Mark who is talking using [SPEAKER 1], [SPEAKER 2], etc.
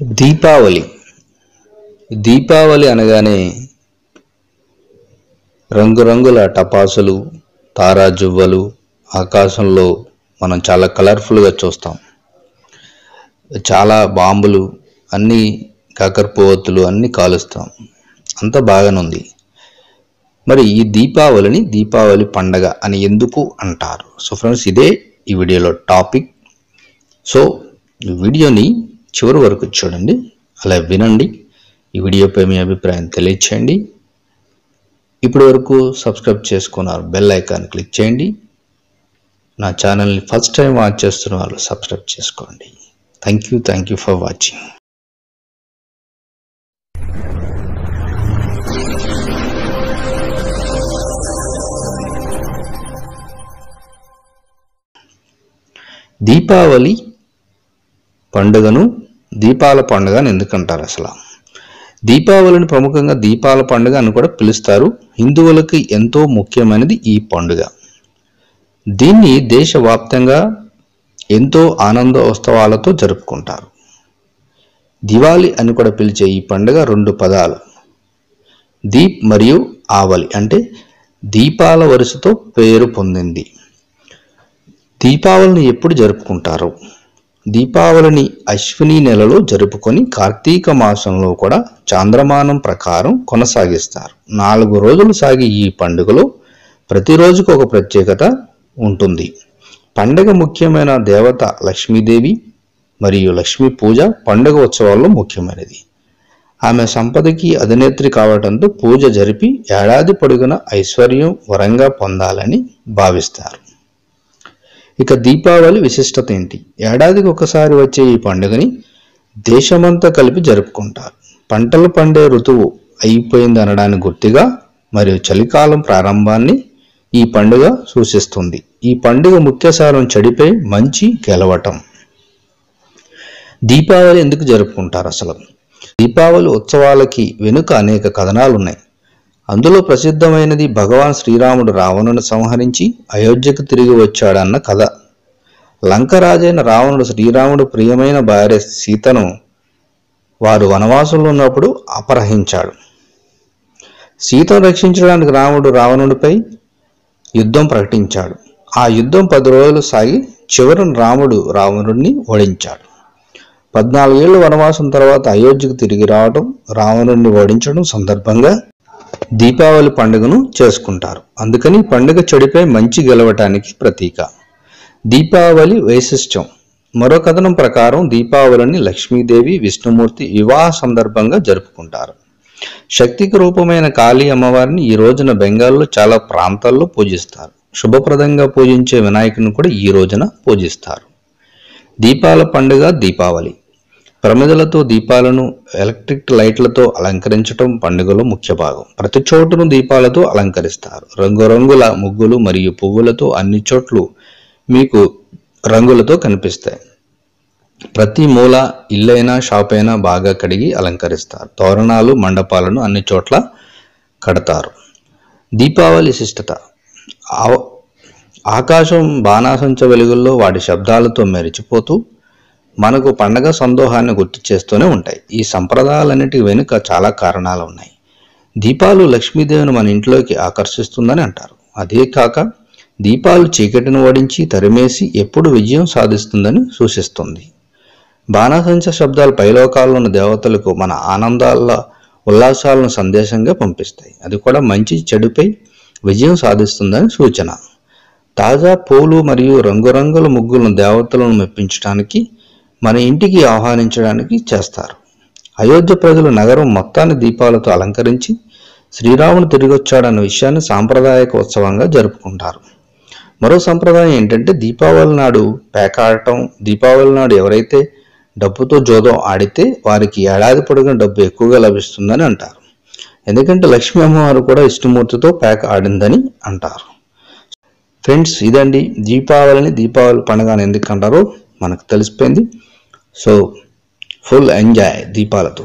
[SPEAKER 1] దీపావళి. దీపావళి అనగానే రంగురంగుల టపాసులు తారాజువ్వలు ఆకాశంలో మనం చాలా కలర్ఫుల్గా చూస్తాం. చాలా బాంబులు అన్నీ కాకరపోవత్తులు అన్నీ కాలుస్తాం. అంత బాగానే ఉంది మరి ఈ దీపావళిని దీపావళి పండగ అని ఎందుకు అంటారు? సో ఫ్రెండ్స్ ఇదే ఈ వీడియోలో టాపిక్. సో ఈ వీడియోని చివరి వరకు చూడండి. అలా వినండి. ఈ వీడియోపై మీ అభిప్రాయం తెలియచేయండి. ఇప్పటి వరకు సబ్స్క్రైబ్ చేసుకున్నారు బెల్ ఐకాన్ క్లిక్ చేయండి. నా ఛానల్ని ఫస్ట్ టైం వాచ్ చేస్తున్న వాళ్ళు సబ్స్క్రైబ్ చేసుకోండి. Thank you thank you for watching. Deepavali పండుగను దీపాల పండుగ అని ఎందుకంటారు అసలు? దీపావళిని ప్రముఖంగా దీపాల పండుగ అని కూడా పిలుస్తారు. హిందువులకి ఎంతో ముఖ్యమైనది ఈ పండుగ. దీన్ని దేశవ్యాప్తంగా ఎంతో ఆనంద ఉత్సవాలతో జరుపుకుంటారు. దివాళి అని కూడా పిలిచే ఈ పండుగ రెండు పదాలు. దీప్ మరియు ఆవలి అంటే దీపాల వరుసతో పేరు పొందింది. దీపావళిని ఎప్పుడు జరుపుకుంటారు? దీపావళిని అశ్విని నెలలో జరుపుకొని కార్తీక మాసంలో కూడా చాంద్రమానం ప్రకారం కొనసాగిస్తారు. నాలుగు రోజులు సాగే ఈ పండుగలో ప్రతిరోజుకు ఒక ప్రత్యేకత ఉంటుంది. పండగ ముఖ్యమైన దేవత లక్ష్మీదేవి మరియు లక్ష్మీ పూజ పండుగ ఉత్సవాల్లో ముఖ్యమైనది. ఆమె సంపదకి అధినేత్రి కావడంతో పూజ జరిపి ఏడాది పొడుగున ఐశ్వర్యం వరంగా పొందాలని భావిస్తారు. ఇక దీపావళి విశిష్టత ఏంటి? ఏడాదికి ఒకసారి వచ్చే ఈ పండుగని దేశమంతా కలిపి జరుపుకుంటారు. పంటలు పండే ఋతువు అయిపోయింది అనడానికి గుర్తుగా మరియు చలికాలం ప్రారంభాన్ని ఈ పండుగ సూచిస్తుంది. ఈ పండుగ ముఖ్య సారం చెడిపై మంచి గెలవటం. దీపావళి ఎందుకు జరుపుకుంటారు అసలు? దీపావళి ఉత్సవాలకి వెనుక అనేక కథనాలు ఉన్నాయి అందులో ప్రసిద్ధమైనది భగవాన్ శ్రీరాముడు రావణుని సంహరించి అయోధ్యకు తిరిగి వచ్చాడన్న కథ. లంకరాజైన రావణుడు శ్రీరాముడు ప్రియమైన భార్య సీతను వారు వనవాసంలో ఉన్నప్పుడు అపహరించాడు. సీతను రక్షించడానికి రాముడు రావణుడిపై యుద్ధం ప్రకటించాడు. ఆ యుద్ధం పది రోజులు సాగి చివరన రాముడు రావణుడిని ఓడించాడు. పద్నాలుగేళ్ళ వనవాసం తర్వాత అయోధ్యకు తిరిగి రావడం రావణుడిని ఓడించడం సందర్భంగా దీపావళి పండుగను చేసుకుంటారు. అందుకని పండుగ చెడిపై మంచి గెలవటానికి ప్రతీక. దీపావళి వైశిష్ట్యం. మరో కథనం ప్రకారం దీపావళిని లక్ష్మీదేవి విష్ణుమూర్తి వివాహ సందర్భంగా జరుపుకుంటారు. శక్తికి రూపమైన కాళీ అమ్మవారిని ఈ రోజున బెంగాల్లో చాలా ప్రాంతాల్లో పూజిస్తారు. శుభప్రదంగా పూజించే వినాయకుని కూడా ఈ రోజున పూజిస్తారు. దీపాల పండుగ దీపావళి. ప్రమిదలతో దీపాలను ఎలక్ట్రిక్ లైట్లతో అలంకరించడం పండుగలో ముఖ్య భాగం. ప్రతి చోటును దీపాలతో అలంకరిస్తారు. రంగురంగుల ముగ్గులు మరియు పువ్వులతో అన్ని చోట్లు మీకు రంగులతో కనిపిస్తాయి. ప్రతి మూల ఇల్లైనా షాప్ అయినా బాగా కడిగి అలంకరిస్తారు. తోరణాలు మండపాలను అన్ని చోట్ల కడతారు. దీపావళి శిష్టత ఆవ- ఆకాశం బాణాసంచ వెలుగుల్లో వాటి శబ్దాలతో మెరిచిపోతూ మనకు పండగ సందోహాన్ని గుర్తు చేస్తూనే ఉంటాయి. ఈ సంప్రదాయాలన్నిటి వెనుక చాలా కారణాలు ఉన్నాయి దీపాలు లక్ష్మీదేవిని మన ఇంట్లోకి ఆకర్షిస్తుందని అంటారు. అదే కాక దీపాలు చీకటిని ఓడించి తరిమేసి ఎప్పుడు విజయం సాధిస్తుందని సూచిస్తుంది. బాణాసంచ శబ్దాలు పైలోకాల్లో ఉన్న దేవతలకు మన ఆనందాల ఉల్లాసాలను సందేశంగా పంపిస్తాయి. అది కూడా మంచి చెడుపై విజయం సాధిస్తుందని సూచన. తాజా పూలు మరియు రంగురంగుల ముగ్గులను దేవతలను మెప్పించడానికి మన ఇంటికి ఆహ్వానించడానికి చేస్తారు. అయోధ్య ప్రజలు నగరం మొత్తాన్ని దీపాలతో అలంకరించి శ్రీరాముడు తిరిగొచ్చాడన్న విషయాన్ని సాంప్రదాయక ఉత్సవంగా జరుపుకుంటారు. మరో సంప్రదాయం ఏంటంటే దీపావళి నాడు పేక ఆడటం దీపావళి నాడు ఎవరైతే డబ్బుతో జోదం ఆడితే వారికి ఏడాది పొడుగున డబ్బు ఎక్కువగా లభిస్తుందని అంటారు. ఎందుకంటే లక్ష్మీ అమ్మవారు కూడా విష్ణుమూర్తితో పేక ఆడిందని అంటారు. ఫ్రెండ్స్ ఇదండి. దీపావళిని దీపావళి పండుగ అని ఎందుకు అంటారో మనకు తెలిసిపోయింది. సో ఫుల్ ఎంజాయ్ దీపాలతో